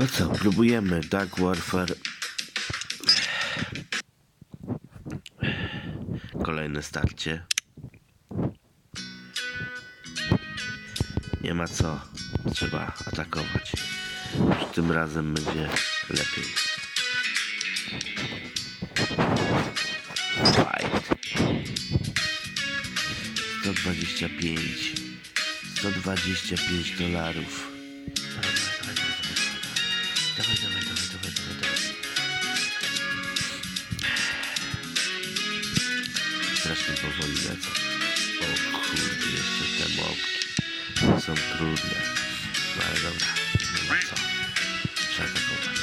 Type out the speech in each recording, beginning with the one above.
No co, próbujemy Dark Warfare. Kolejne starcie. Nie ma co. Trzeba atakować. Już tym razem będzie lepiej. Fight. 125. 125 dolarów dawaj, dawaj, dawaj, dawaj, dawaj, dawaj. Strasznie powoli lecę. O kurde, jeszcze te mopki są trudne. No ale dobra, nie ma co. Trzeba takować.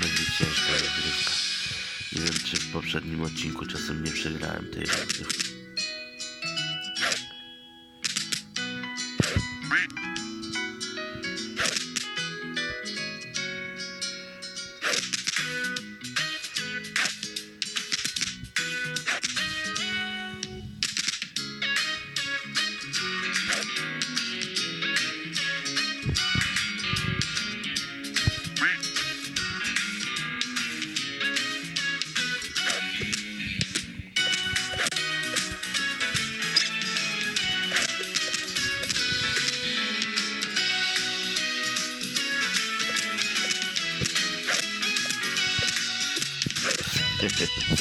Będzie ciężka rozgrywka. Nie wiem, czy w poprzednim odcinku czasem nie przegrałem tej rozgrywki.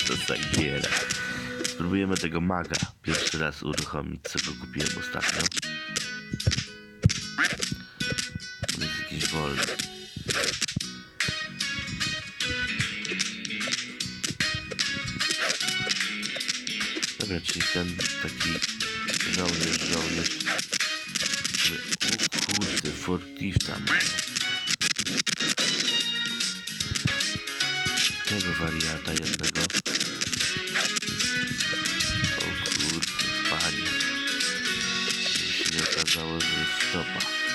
Co za giera. Spróbujemy tego maga pierwszy raz uruchomić, co go kupiłem ostatnio. Ten taki żołnierz, żołnierz. O kurde, fortifta ma. Tego wariata jednego. O kurde, panie. Żeby się okazało, że jest stopa.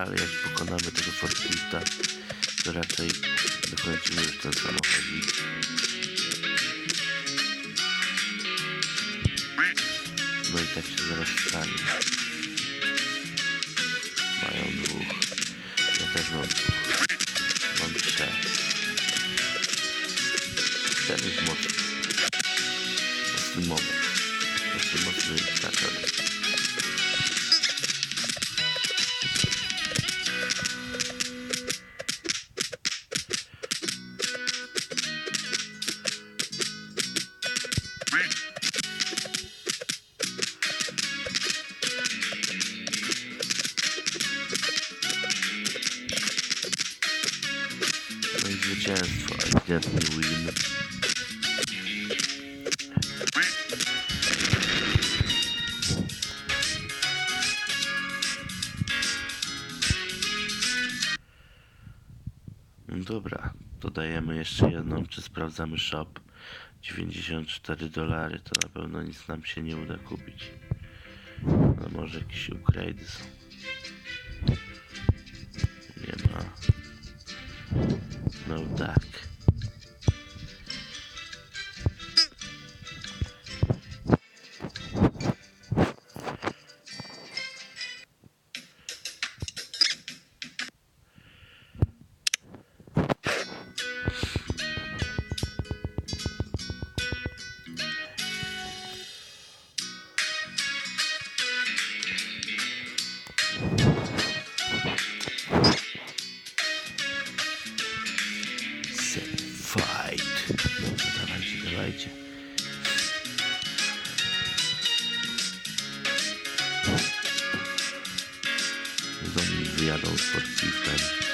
Ale jak pokonamy tego forklifta, to raczej dokończymy już ten samochodzik. No i tak się zaraz stanie. Mają dwóch. Ja też mam dwóch. Mam trzech. Ten jest mocny. Mocny moment. Jeszcze mocny trafiony. No i zwycięstwo. Ewidentnie win. Dobra, dodajemy jeszcze jedną, czy sprawdzamy shop. 94 dolary, to na pewno nic nam się nie uda kupić. No może jakieś upgrade'y są. of that dawajcie, dawajcie. Zombie wyjadą z forkliftem.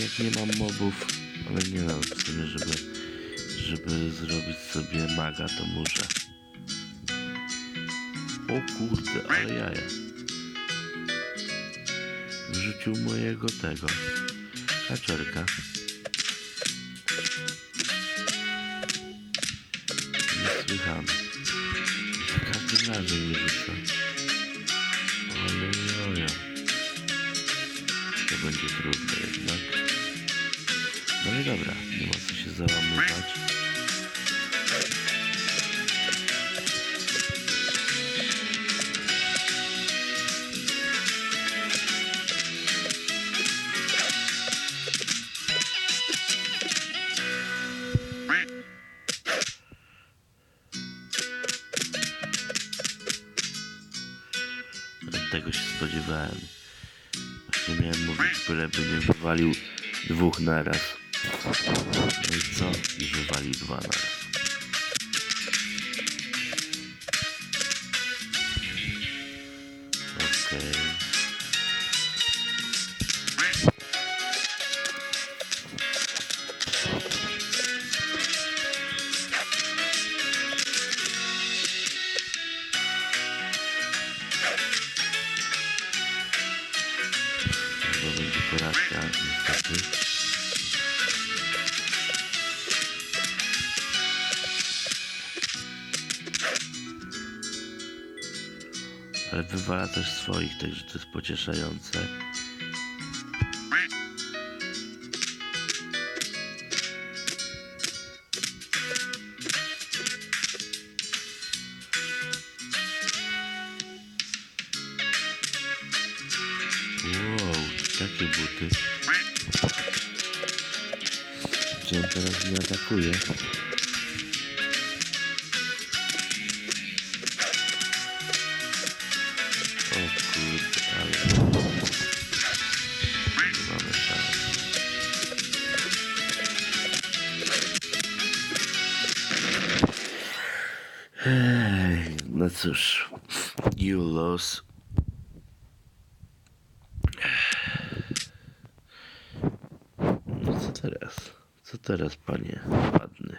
jak nie mam mobów, ale nie w sumie, żeby, żeby zrobić sobie maga, to muszę. O kurde, ale jaja. Wrzucił mojego tego, kaczerka. Niesłychane. Za każdym razem mi rzuca. Ale jojo. To będzie trudne jednak. No i dobra, nie ma co się załamywać. Tego się spodziewałem. Właśnie miałem mówić, byleby nie wywalił dwóch naraz. No i co? I wywalił dwa porażka, niestety. Ale wywala też swoich, także to jest pocieszające. Wow, takie buty. On teraz atakuje? Cóż, you lost. No co teraz? Co teraz, panie ładny?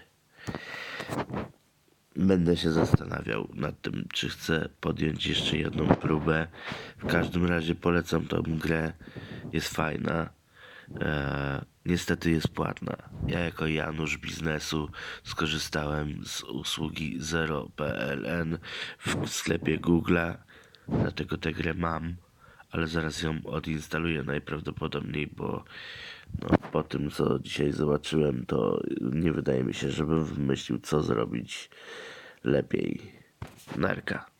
Będę się zastanawiał nad tym, czy chcę podjąć jeszcze jedną próbę. W każdym razie polecam tą grę. Jest fajna. E, niestety jest płatna. Ja jako Janusz biznesu skorzystałem z usługi 0PLN w sklepie Google'a. Dlatego tę grę mam, ale zaraz ją odinstaluję najprawdopodobniej, bo no, po tym co dzisiaj zobaczyłem, to nie wydaje mi się, żebym wymyślił co zrobić lepiej. Narka.